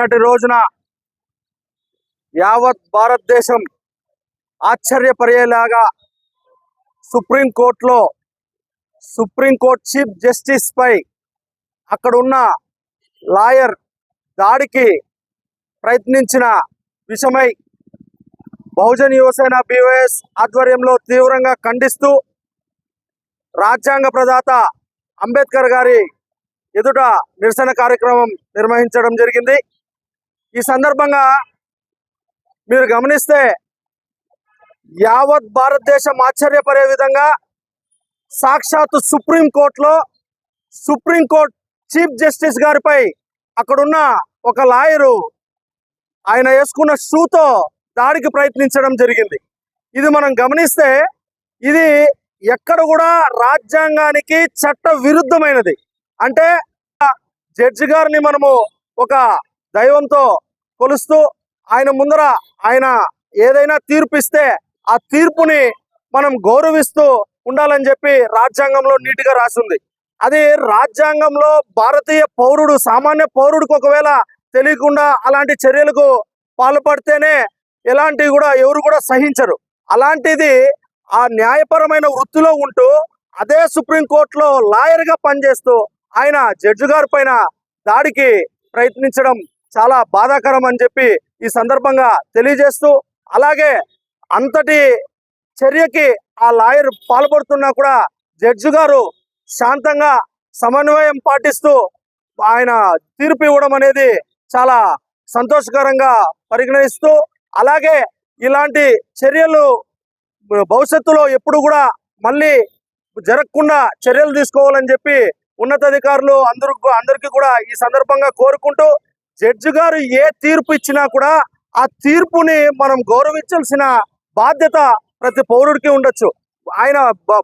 నాటి రోజున యావత్ భారతదేశం ఆశ్చర్యపడేలాగా సుప్రీంకోర్టులో సుప్రీంకోర్టు చీఫ్ జస్టిస్ పై అక్కడున్న లాయర్ దాడికి ప్రయత్నించిన విషయమై బహుజన్ యువసేన బీవైఎస్ ఆధ్వర్యంలో తీవ్రంగా ఖండిస్తూ రాజ్యాంగ ప్రదాత అంబేద్కర్ గారి ఎదుట నిరసన కార్యక్రమం నిర్వహించడం జరిగింది. ఈ సందర్భంగా మీరు గమనిస్తే యావత్ భారతదేశం ఆశ్చర్యపడే విధంగా సాక్షాత్తు సుప్రీంకోర్టులో సుప్రీంకోర్టు చీఫ్ జస్టిస్ గారిపై అక్కడున్న ఒక లాయరు ఆయన వేసుకున్న షూతో దాడికి ప్రయత్నించడం జరిగింది. ఇది మనం గమనిస్తే ఇది ఎక్కడ కూడా రాజ్యాంగానికి చట్ట విరుద్ధమైనది అంటే జడ్జి గారిని మనము ఒక దైవంతో కొలుస్తూ ఆయన ముందర ఆయన ఏదైనా తీర్పు ఇస్తే ఆ తీర్పుని మనం గౌరవిస్తూ ఉండాలని చెప్పి రాజ్యాంగంలో నీటిగా రాసింది. అది రాజ్యాంగంలో భారతీయ పౌరుడు సామాన్య పౌరుడికి ఒకవేళ తెలియకుండా అలాంటి చర్యలకు పాల్పడితేనే ఎలాంటివి కూడా ఎవరు కూడా సహించరు. అలాంటిది ఆ న్యాయపరమైన వృత్తిలో ఉంటూ అదే సుప్రీంకోర్టులో లాయర్గా పనిచేస్తూ ఆయన జడ్జి గారి పైన దాడికి ప్రయత్నించడం చాలా బాధాకరం అని చెప్పి ఈ సందర్భంగా తెలియజేస్తూ అలాగే అంతటి చర్యకి ఆ లాయర్ పాల్పడుతున్నా కూడా జడ్జి గారు శాంతంగా సమన్వయం పాటిస్తూ ఆయన తీర్పు ఇవ్వడం అనేది చాలా సంతోషకరంగా పరిగణిస్తూ అలాగే ఇలాంటి చర్యలు భవిష్యత్తులో ఎప్పుడు కూడా మళ్ళీ జరగకుండా చర్యలు తీసుకోవాలని చెప్పి ఉన్నతాధికారులు అందరూ అందరికీ కూడా ఈ సందర్భంగా కోరుకుంటూ జడ్జి గారు ఏ తీర్పు ఇచ్చినా కూడా ఆ తీర్పుని మనం గౌరవించాల్సిన బాధ్యత ప్రతి పౌరుడికి ఉండొచ్చు. ఆయన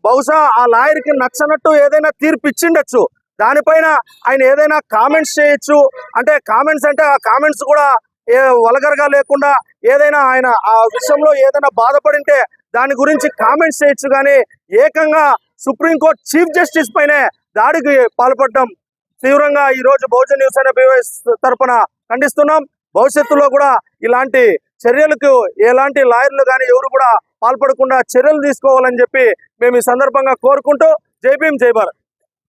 బహుశా ఆ లాయర్కి నచ్చనట్టు ఏదైనా తీర్పు ఇచ్చిండొచ్చు. దానిపైన ఆయన ఏదైనా కామెంట్స్ చేయొచ్చు. అంటే కామెంట్స్ అంటే ఆ కామెంట్స్ కూడా ఏ వలగరగా లేకుండా ఏదైనా ఆయన ఆ విషయంలో ఏదైనా బాధపడింటే దాని గురించి కామెంట్స్ చేయొచ్చు. కానీ ఏకంగా సుప్రీంకోర్టు చీఫ్ జస్టిస్ పైనే దాడికి పాల్పడడం తీవ్రంగా ఈ రోజు బహుజన్ న్యూస్ అనే BYS ఖండిస్తున్నాం. భవిష్యత్తులో కూడా ఇలాంటి చర్యలకు ఎలాంటి లాయర్లు కానీ ఎవరు కూడా పాల్పడకుండా చర్యలు తీసుకోవాలని చెప్పి మేము ఈ సందర్భంగా కోరుకుంటూ జై భీమ్ జై భారత్.